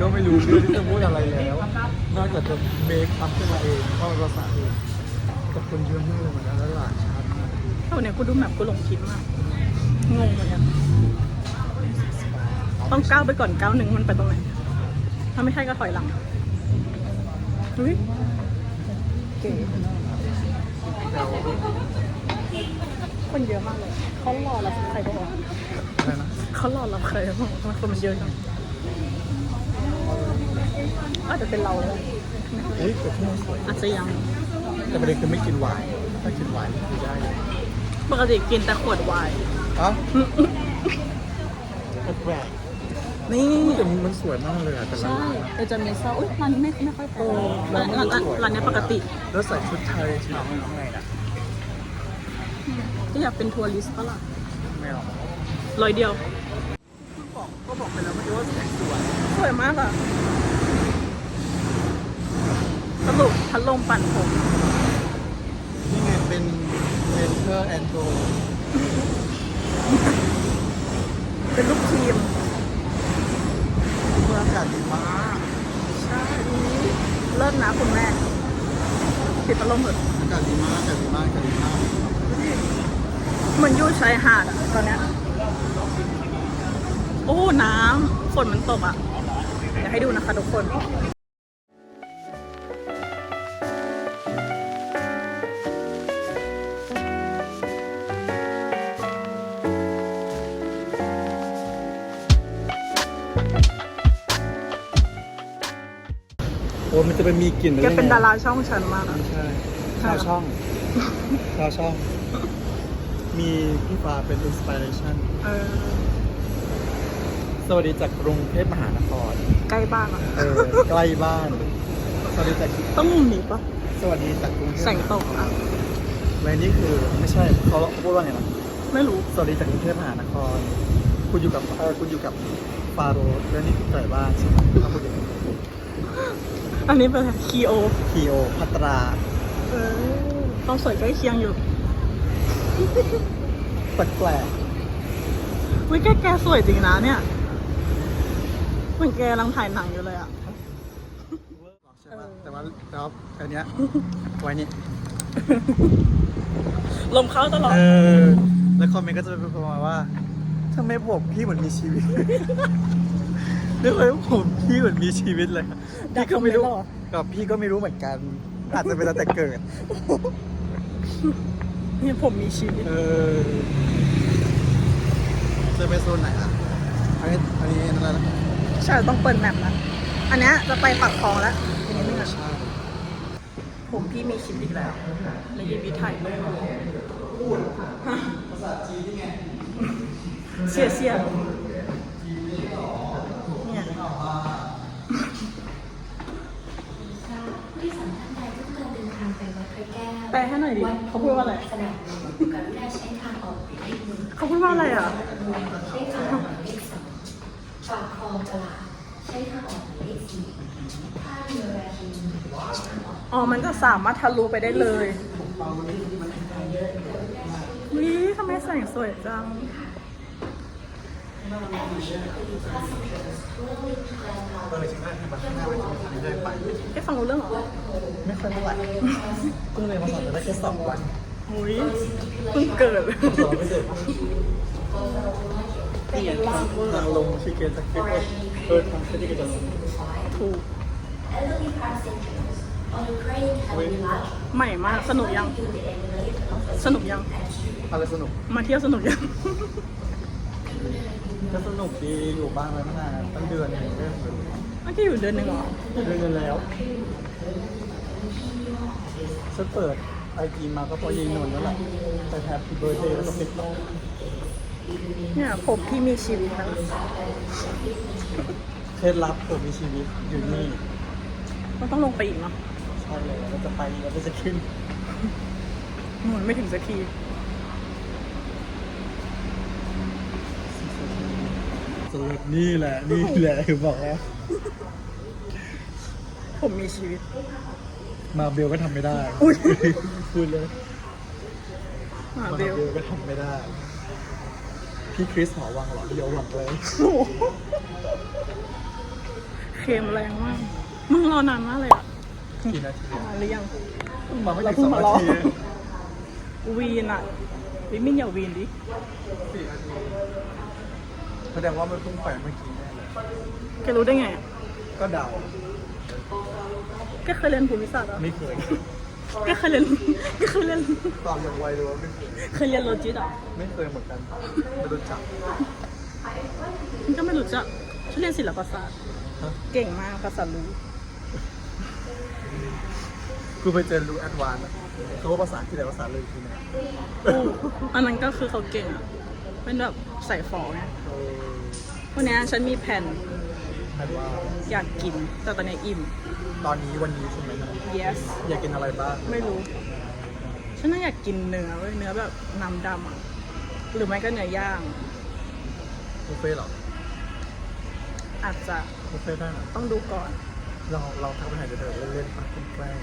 ก็ไม่รู้เรื่องที่จะพูดอะไรแล้ว นอกจากจะเมคอัพขึ้นมาเองเพราะมันภาษาเองกับคนเยอะมากเลยเหมือนกันแล้วหลานชัดมากเท่านี้กูดูแมปกูหลงคิดมากงงเหมือนกันต้องก้าวไปก่อนก้าวหนึ่งมันไปตรงไหนถ้าไม่ใช่ก็ถอยหลังอุ้ยเก๋คนเยอะมากเลยเขารอรับใครบ้างวะอะไรนะเขารอรับใครบ้างวะทำไมคนมันเยอะจัง อาจจะเป็นเราเลยเฮ้ยแต่ที่นี่สวยอาจจะยัง แต่ประเด็นคือไม่กินไวน์ถ้ากินไวน์คือได้เลยปกติกินแต่ขวดไวน์เอ้าแปลกนี่ๆแต่มันสวยมากเลยอะแต่ละใช่ร้านแต่จะมีเศร้าอุ้ยร้านนี้ไม่ไม่ค่อยแพงร้านนี้ร้านร้านสวยร้านนี้ปกติ แล้วใส่ชุดไทยใช่ไหมไงนะก็อยากเป็นทัวริสต์ก็ล่ะไม่หรอกร้อยเดียวบอ กก็บอกไปแล้วเมื่อกี้ว่าแสงสวย สวยมากอะสรุปพัดลมปั่นผม นี่ไงเป็นเมนเทอร์แอนโทเป็นลูกทีมเมื่ออากาศดีมากใช่เลิศนะคุณแม่ปิดพัดลมเถอะอากาศดีมากอากาศดีมากอากาศดีมากเหมือนอยู่ชายหาดอะตอนเนี้ยโอ้น้ำฝนมันตกอะเดี๋ยวให้ดูนะคะทุกคนโอ้มันจะเป็นมีกลิ่นแกเป็นดาราช่องฉันมากอะไม่ใช่ชาวช่องชาวช่อง มีพี่ฟ้าเป็นอินสปิเรชัน เออ สวัสดีจากกรุงเทพมหานคร ใกล้บ้านอะเออ ใกล้บ้าน สวัสดีจากต้องมุมนี้ปะสวัสดีจากกรุงเทพแสงตกอะและนี่คือไม่ใช่เขาเขาพูดว่าไงนะไม่รู้สวัสดีจากกรุงเทพมหานคร คุณอยู่กับเออคุณอยู่กับฟาโรห์และนี่คือไก่บ้านใช่ไหมถ้าพูดอย่างนี้อันนี้เป็นคีโอคีโอพัตรา เออต้องสวยใกล้เคียงอยู่แปลกวิแกแกสวยจริงนะเนี่ย เหมือนแกกำลังถ่ายหนังอยู่เลยอะๆใช่ไหมแต่ว่าแต่ว่าอันเนี้ยไว้นี่ลมเข้าตลอด เออแล้วคอมเมนต์ก็จะเป็นประมาณว่าทำไมผมพี่เหมือนมีชีวิตนึกว่าผมพี่เหมือนมีชีวิตเลยพี่ก็ไม่รู้ดักคอมเมนต์เหรอ กับพี่ก็ไม่รู้เหมือนกัน อาจจะเป็นตั้งแต่เกิด เนี่ยผมมีชีวิต เออจะไปโซนไหนอะอันนี้อันนี้นั่นแหละนะ ใช่ต้องเปิดแมปนะอันเนี้ยจะไปปักคลองแล้วทีนี้ไม่งั้นใช่ผมพี่มีชีวิตอีกแล้วและยีวิตไทยภาษาจีนนี่ไงเสียเสียเนี่ยผู้โดยสารท่านใดที่ต้องการเดินทางไปวัดพระแก้วแปลให้หน่อยดิเขาพูดว่าอะไรสนามหลวงกรุณาใช้ทางออกหมายเลขหนึ่งเขาพูดว่าอะไรอะ ปากคลองตลาดใช้ทางออกหมายเลขสี่ท่าเรือราชินีใช้ทางออกอ๋อ มันจะสามารถทะลุไปได้เลยวิทำไมแสงสวยจังเออใช่ไหมที่มาข้างหน้าไปทางนี้ได้ไป ไอ้ฟังรู้เรื่องเหรอไม่ค่อยเท่าไหร่เพิ่งเรียนภาษาแต่ได้แค่สองวัน อุ้ยเพิ่งเกิด สอนไม่เสร็จนี่ไง ทางทางลงชิเกนจากเกตเออทางที่จะลงถูก Elderly passengers on the train can be large ใหม่มากสนุกยัง to the elevator สนุกยัง อะไรสนุก มาเที่ยวสนุกยัง ก็สนุกดีอยู่บ้านมาตั้งนานตั้งเดือนหนึ่งเรื่องเมื่อกี้อยู่เดือนหนึ่งเหรอเดือนหนึงแล้วฉันเปิดไอจีมาก็เพราะยายนนท์นั่นแหละไปแฮปปี้เบิร์ดเดย์แล้วก็ปิดโลก เนี่ยผมที่มีชีวิตนะเคล็ดลับผมมีชีวิตอยู่นี่มันต้องลงไปอีกเนาะใช่เลยเราจะไปเราจะขึ้นหมุนไม่ถึงสักทีสรุปนี่แหละ นี่แหละคือบอกแล้ว ผมมีชีวิต มาเบลก็ทำไม่ได้อุ๊ยพูดเลยมามาเบเบลลก็ทำไม่ได้ พี่คริสหอวังเหรอเดี๋ยวหวังเลยโอ้โหเค็มแรงมาก มึงรอนานมากเลยอะกี่นาทีอะมาหรือยังเพิ่งมาไม่เราถึงเพิ่สงองมานาลองทีวีนอะวิมินอย่าวีนดิสี่นาทีแสดงว่ามันเพิ่งไปเมื่อกี้แน่เลยแกรู้ได้ไงอะก็เดาแกเคยเรียนภูมิศาสตร์เหรอไม่เคยแกเคยเรียนแกเคยเรียนตอบอย่างไวเลยว่าไม่เคยเคยเรียนโลจิสเหรอไม่เคยเหมือนกันไม่รู้จักฉันก็ไม่รู้จักฉันเรียนศิลปศาสตร์ฮะเก่งมากภาษารู้กูไปเจอรู้แอดวานซ์อะเขาว่าภาษาที่ไหนภาษาเลยคือไหนอู้อันนั้นก็คือเขาเก่งอะเป็นแบบใส่ฟองไงเออวันนี้ฉันมีแผนแปลว่าอยากกินแต่ตอนนี้อิ่ม ตอนนี้วันนี้ใช่ไหม yes อยากกินอะไรบ้างไม่รู้ ฉันน่าอยากกินเนื้อเว้ยเนื้อแบบน้ำดำอะ หรือไม่ก็เนื้อย่างบุฟเฟ่ต์เหรออาจจะบุฟเฟ่ต์ได้เหรอต้องดูก่อน เราเราทักไปหาเธอเล่นๆปะแกล้ง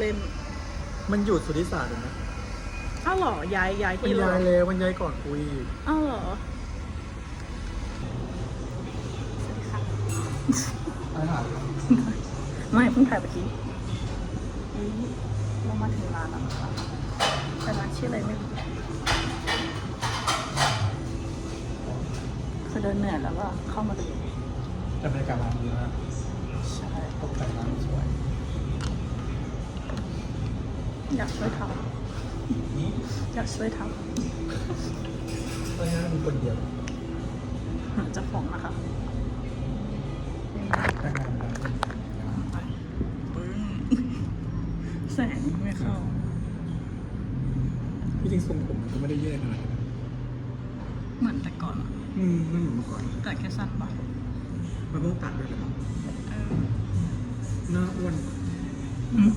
เล่นๆมันอยู่สุทธิศาสตร์เลยนะๆอ้าวเหรอย้ายย้ายมันที่เหรอย้ายเลยมันย้ายก่อนคุยอ้าวเหรออาหารไม่เพิ่งถ่ายเมื่อกี้ อุ๊ยเรามาถึงร้านแล้วนะคะแต่ร้านชื่ออะไรไม่รู้คือเดินเหนื่อยแล้วก็เข้ามาดูแต่บรรยากาศร้านดีมากใช่ตกแต่งร้านสวย อยากช่วยทำอยากช่วยทตอนนี้มีคนเดียวำเจะของนะคะแต่งงานร้าน ไปปึ้งแสงไม่เข้า ที่จ ริงทรงผมมันก็ไม่ได้แย่ขนาดนั้นเหมือนแต่ก่อนอะอืมไม่เหมือนเมื่อก่อนแต่แค่สั้นปะมันเพิ่งตัดด้วยเหรอเออหน้าอ้วนอืม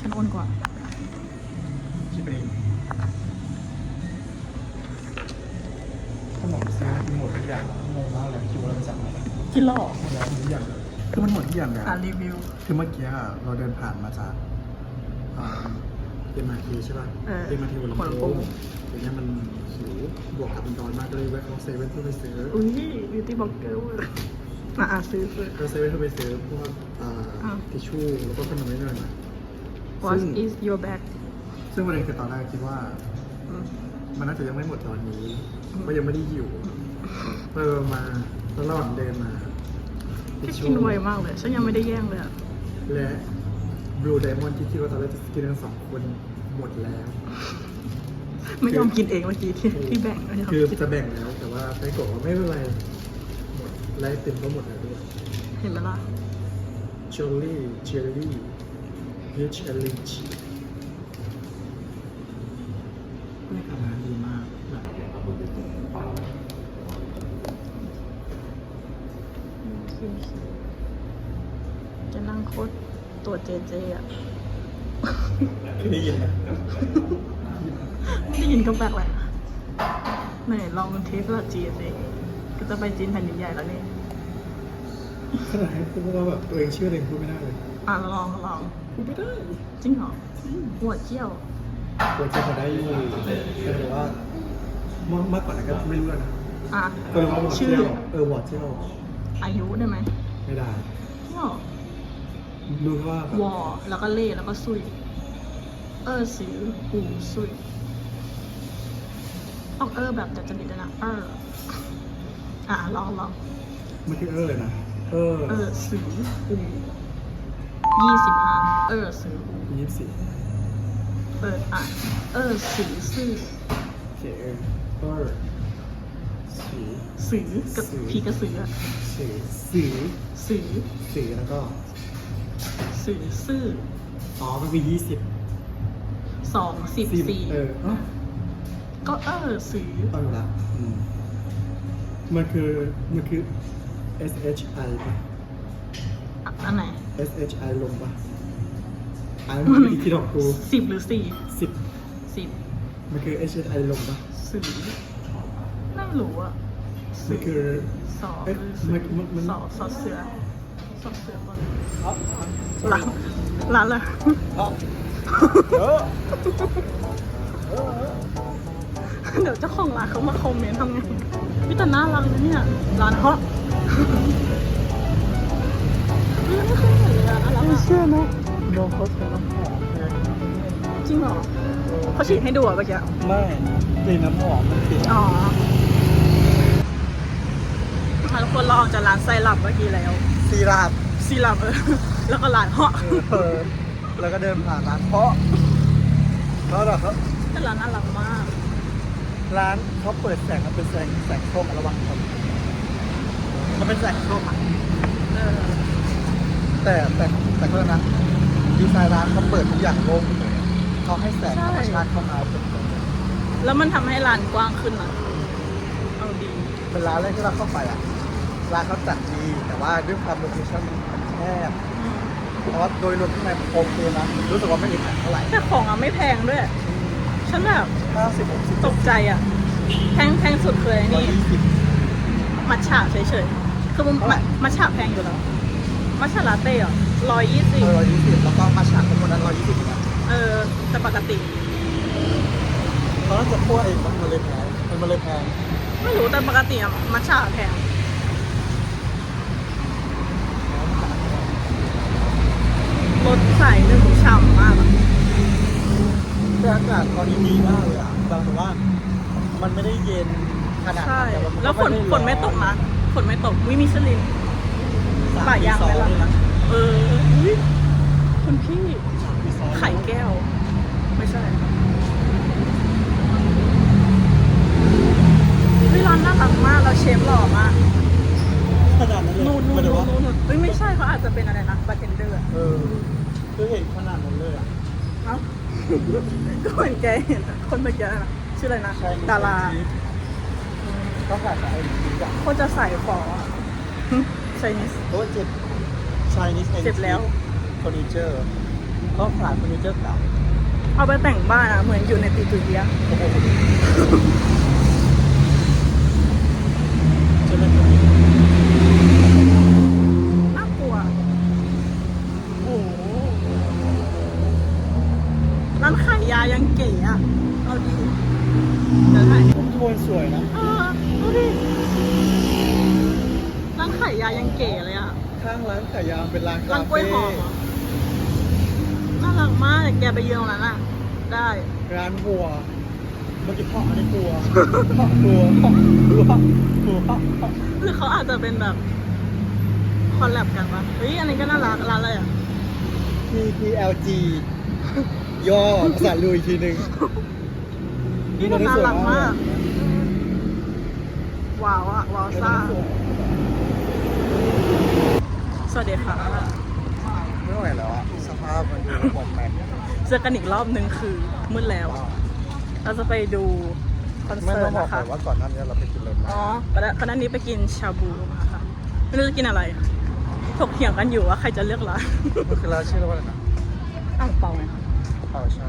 ฉันอ้วนกว่า คิดไปเองขนมซื้อหมดทุกอย่างงงมากเลยคิดว่าเราจะสั่งอะไรกินหรอหมดแล้วทุกอย่างเลยคือมันหมดทุกอย่างเลยอ่าอะนรีวิว คือเมื่อกี้อะเราเดินผ่านมาจาก เอ็มอาร์ทีใช่ป่ะเออเอ็มอาร์ทีหัวหัวลำลำโพโพงงทีเนี้ยมันหิวบวกกับมันร้อนมากก็เลยแวะเข้าเซเว่นเพื่อไปซื้ออุ้ยบิวตี้บล็อกเกอร์เว้ยอะอะซื้อซื้อก็เซเว่นเพื่อไปซื้อพวกอ่าอ่า ทิชชู่แล้วก็ขนมนิดหน่อย What ซึ่ง is your bag ซึ่งประเด็นคือตอนแรกคิดว่า อืม มันน่าจะยังไม่หมดตอนนี้เพราะยังไม่ได้หิวเออมาแล้วระหว่างเดินมาก็กินไวมากเลย ฉันยังไม่ได้แย่งเลยอะและ บลูไดมอนด์ที่คิดว่าตอนแรกจะกินกันสองคนหมดแล้ว ไม่ยอมกินเองเมื่อกี้ที่ที่แบ่งไม่ยอมคือกินจะแบ่งแล้วแต่ว่าไส้กรอกว่าไม่เป็นไร หมดไล่เต็มก็หมดแล้วด้วยเห็นไหมล่ะเชอร์รี่เชอร์รี่พีชเอลิชบรรยากาศร้านดีมากแบบจะนั่งโคตร ตัวเจเจอะได้ยินไหมไม่ได้ยินก็แปลกแหละไหนลองเทสละจีเจก็จะไปจีนแผ่นดินใหญ่แล้วนี่ขนาดให้พูดว่าแบบตัวเองชื่อตัวเองพูดไม่ได้เลยอะลองลองพูดไม่ได้จริงเหรอหัวเจี้ยวปวดที่พอได้อยู่แต่ว่าเมื่อเมื่อก่อนนั้นก็ไม่รู้แล้วนะอะเออว่าหวอดชื่อเที่ยวเออหวอดเที่ยวอายุได้ไหมไม่ได้ วอรู้แค่ว่าแบบวอแล้วก็เล่แล้วก็ซุย เออสือหูซุยออกเออแบบแต่จริตด้วยนะเออ อะลองลองมันคือเออเลยนะ เออเออสือหูยี่สิบห้าเออสือหูยี่สิบสี่เปิดอะเออสือซื่อเขียนเออสีสือกับสือพีกระสืออะสีสีสือสีแล้วก็ สือซื่ออ๋อมันคือยี่สิบสองสิบสี่เออเอ้าก็เออสือเอาอยู่ละอืมมันคือมันคือ S H I ป่ะ อะอันไหน S H I ลงป่ะอ่านมันคือที่ดอกกูสิบหรือสี่สิบสิบมันคือ H H I ลงป่ะสือไม่รู้อะมันคือสอเอ๊ะหรือมันมันมัน สอสอเสือสอเสือก่อน ร้านร้านเลยเดี๋ยวเจ้าของร้านเขามาคอมเมนต์ทำไงพี่แต่น่ารักนะเนี่ย ร้านเขาเชื่อนะน้องเขาใช้น้ำหอมจริงเหรอเขาฉีดให้ดูอะเมื่อกี้ไม่กลิ่นน้ำหอมมันติดอ๋อทุกคนเราออกจากร้านไซรัปเมื่อกี้แล้ว ซีราบซีรัปเออแล้วก็ร้านเหาะเออแล้วก็เดินผ่านร้านเพาะแล้วแบบเขาแต่ร้านน่ารักมาก ร้านเขาเปิดแสงมันเป็นแสงแสงส้มระวังคนมันเป็นแสงส้มอะเออแต่แต่แต่ก็นะดีไซน์ร้านเขาเปิดทุกอย่างโล่งเลยเขาให้แสงธรรมชาติเข้ามาเป็นแล้วมันทำให้ร้านกว้างขึ้นอะเอาดีเป็นร้านแรกที่เราเข้าไปอะ ร้านเขาจัดดี แต่ว่าด้วยความโลเคชั่นมันแคบแต่ว่าโดยรวมข้างในมันโอเคนะรู้สึกว่าไม่อึดอัดเท่าไหร่แต่ของอะไม่แพงด้วย ฉันแบบห้าสิบหกสิบตกใจอะ แพงแพงสุดเคยร้อยนี่ ยี่สิบมัทฉะเฉยๆ คือมันเท่าไหร่มัทฉะแพงอยู่แล้ว มัทฉะลาเต้เหรอร้อยยี่สิบร้อยยี่สิบแล้วก็มาฉากเป็นคนนั้นร้อยยี่สิบนะเออแต่ปกติเขาน่าจะคั่วเองมันเลยแพงมันเลยแพงไม่รู้แต่ปกติอะมัทฉะแพง รสใส่หนึ่งฉ่ำมากอะแต่อากาศตอนนี้ดีมากเลยอะแต่ว่า มันไม่ได้เย็นขนาดใช่ นั้นต่ามัแล้วฝนด้ฝนไม่ตกนะฝนไม่ตกวิมิชลินสามป่าปียางซ้อนไหมล่ะ เลยนะเอออุ๊ยคุณพี่ สามปีซ้อนไข่แก้ว ไม่ใช่วิร้านน่ารักมากแล้วเชฟหล่อมาก ขนาดนั้นเลยนู่นนู่หมานยถึงนู่นว่านู่นนู่นเฮ้ยไม่ใช่เขาอาจจะเป็นอะไรนะบาร์เทนเดอร์เออคือเห็นขนาดนั้นเลยอะเอ้าก็เหมือนแกเห็นอะคนเมื่อกี้นะชื่ออะไรนะใช่ดาราก็ขาดแต่ไอ้นี่จ้ะโคตรจะใส่ฝอใช่นิส โอ้เจ็บชายนิสเจ็บแล้ว เฟอร์นิเจอร์เขาขายเฟอร์นิเจอร์เก่าเอาไปแต่งบ้านอะเหมือนอยู่ในตีตุยเยีย โอ้โห อะเอาดีเดี๋ยวถ่ายโทนสวยนะเออดูดิร้านขายยายังเก๋เลยอะข้างร้านขายยาเป็นร้านร้านกล้วยหอมเหรอน่ารักมากแต่แกไปยืนตรงนั้นอะได้ ร้านวัวเมื่อกี้พ่ออันนี้วัวพ่อวัวพ่อวัววัวหรือเขาอาจจะเป็นแบบคอลแลบกันวะเฮ้ยอันนี้ก็น่ารักร้านอะไรอะ TPLG ย่อภาษาลุยอีกทีหนึ่งนี่ก็น่ารักมากว้าวอะว้าวซ่าสวัสดีค่ะไม่ไหวแล้วอะสภาพมันดูหมดแม็กเจอกันอีกรอบนึงคือมืดแล้วเราจะไปดูคอนไม่เสิต้ร์อตงบอกนะก่อคะนว่าก่อนหน้านี้เราไปกินเลยมาอ๋อก่อนหน้าก่อนหน้านี้ไปกินชาบูมาค่ะไม่รู้จะกินอะไรถกเถียงกันอยู่ว่าใครจะเลือกร้านมันคือร้านชื่อว่าอะไรนะอ่างเปาไงคะ เออใช่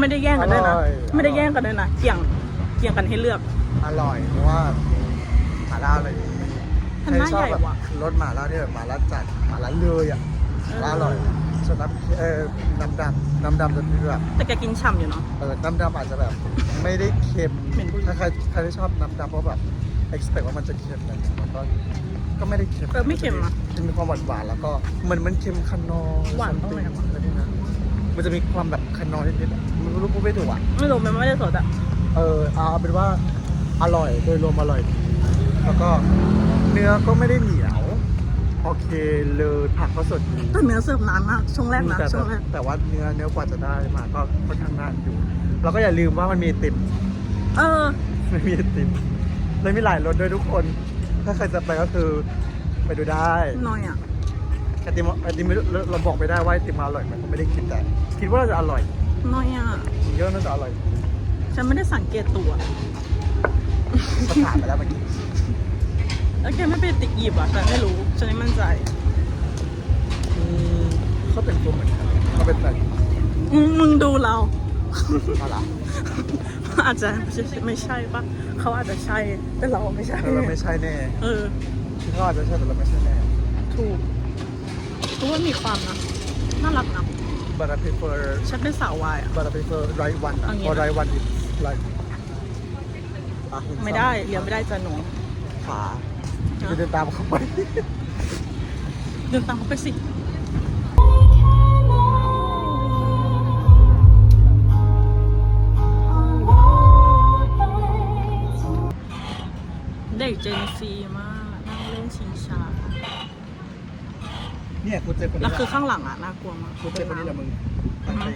ไม่ได้แย่งกันด้วยนะ อร่อย ไม่ได้แย่งกันด้วยนะเกี่ยงเกี่ยงกันให้เลือก อร่อยเพราะว่าหมาล่าเลยทำหน้าชอบใหญ่แบบว่ะ รสหมาล่าที่แบบหมาล่าจัดหมาล่าเลยอะหมาล่าอร่อยส่วนน้ำเออน้ำดำน้ำดำจะเป็นแบบแต่แกกินฉ่ำอยู่เนาะ เออน้ำดำอาจจะแบบ ไม่ได้เค็มเหม็นถ้าใครใครที่ชอบน้ำดำเพราะแบบ expect ว่ามันจะเค็มอะไรเงี้ยมันก็ก็ไม่ได้เค็มเออไม่เค็มอะจะมีความหวานหวานๆแล้วก็เหมือนมันเค็มคันนอร์หวานตรงไหนวะ อะไรนี่นะ มันจะมีความแบบคันนอร์นิดๆอะไม่รู้พูดไม่ถูกอะ ไม่รู้มันไม่ได้สดอะเออเอาเป็นว่าอร่อยโดยรวมอร่อยดีแล้วก็เนื้อก็ไม่ได้เหนียว โอเคเลยผักก็สดดีแต่เนื้อเสิร์ฟนานมากช่วงแรกนะแต่ช่วงแรกแต่ว่าเนื้อเนื้อกว่าจะได้มาก็ค่อนข้างนานอยู่เราก็อย่าลืมว่ามันมีไอติมเออไม่มีไอติมเลยมีหลายรสด้วยทุกคน ถ้าใครจะไปก็คือไปดูได้น้อยอะ ไอติมไอติมไม่รู้เราเราบอกไม่ได้ว่าไอติมอร่อยไหมผมไม่ได้คิดแต่ คิดว่าน่าจะอร่อยน้อยอะเยอะน่าจะอร่อยฉันไม่ได้สังเกตตัวก็ถามไปแล้วเมื่อกี้แล้วแกไม่ไปติดหยิบอะฉันไม่รู้ฉันไม่มั่นใจอืมเขาเป็นตัวเหมือนกันเขาเป็นแบบอืมมึงดูเราอะไรอาจจะไม่ใช่ปะเขาอาจจะใช่แต่เราไม่ใช่เราไม่ใช่แน่ เออเขาอาจจะใช่แต่เราไม่ใช่แน่ ถูก รู้ว่ามีความนะน่ารักนะ but I prefer ฉันเป็นสาววายอะ but I prefer right one เอางี้ or น right one is like อะเห็นไม่ได้เลี้ยงไม่ได้จ้ะหนูขาเดินตามเขาไป เดินตามเขาไปสิ เด็กเจนซีมาก ยกูเจอคนนี้แล้วละคือข้างหลังอะน่ากลัวมากกูเจอคนนี้แหละมึงมันไป